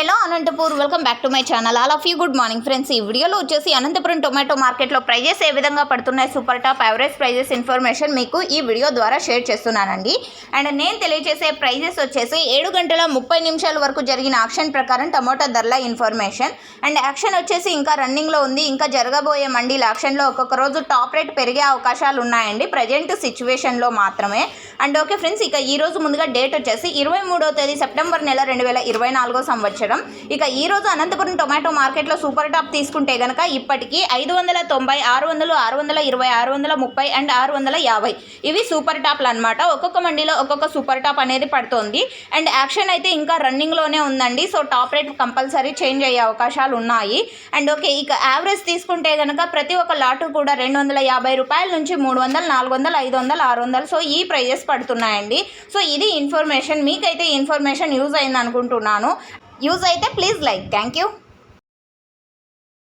Hello Anantapur welcome back to my channel all of you good morning friends ఈ వీడియోలో వచ్చేసి Anantapuram tomato మార్కెట్లో prices ఏ విధంగా పడుతున్నాయి? Super top average prices information మీకు ఈ వీడియో ద్వారా షేర్ చేస్తున్నానండి. అండ్ నేను తెలియజేసే ప్రైజెస్ వచ్చేసి ఏడు గంటల ముప్పై నిమిషాల వరకు జరిగిన యాక్షన్ ప్రకారం టమోటా ధరల ఇన్ఫర్మేషన్ అండ్ యాక్షన్ వచ్చేసి ఇంకా రన్నింగ్లో ఉంది. ఇంకా జరగబోయే మండీల యాక్షన్లో ఒక్కొక్క రోజు టాప్ రేట్ పెరిగే అవకాశాలు ఉన్నాయండి. ప్రజెంట్ సిచ్యువేషన్లో మాత్రమే. అండ్ ఓకే ఫ్రెండ్స్ ఇక ఈ రోజు ముందుగా డేట్ వచ్చేసి ఇరవై మూడో తేదీ సెప్టెంబర్ నెల రెండు వేల ఇరవై నాలుగో సంవత్సరం. ఇక ఈ రోజు అనంతపురం టొమాటో మార్కెట్లో సూపర్ టాప్ తీసుకుంటే గనక ఇప్పటికీ ఐదు వందల తొంభై ఆరు వందలు ఆరు వందల ఇరవై ఆరు వందల ముప్పై అండ్ ఆరు వందల యాభై. ఇవి సూపర్ టాప్లు అనమాట ఒక్కొక్క మండీలో ఒక్కొక్క సూపర్ టాప్ అనేది పడుతోంది. అండ్ యాక్షన్ అయితే ఇంకా రన్నింగ్లోనే ఉందండి. So top rate compulsory change అయ్యే అవకాశాలు ఉన్నాయి. అండ్ ఓకే ఇక యావరేజ్ తీసుకుంటే కనుక ప్రతి ఒక్క లాటు కూడా రెండు వందల యాభై రూపాయల నుంచి మూడు వందలు నాలుగు వందలు ఐదు వందలు ఆరు వందలు. సో ఈ ప్రైజెస్ పడుతున్నాయండి. సో ఇది ఇన్ఫర్మేషన్. మీకైతే ఇన్ఫర్మేషన్ యూజ్ అయింది అనుకుంటున్నాను యూజ్ అయితే ప్లీజ్ లైక్ థ్యాంక్ యూ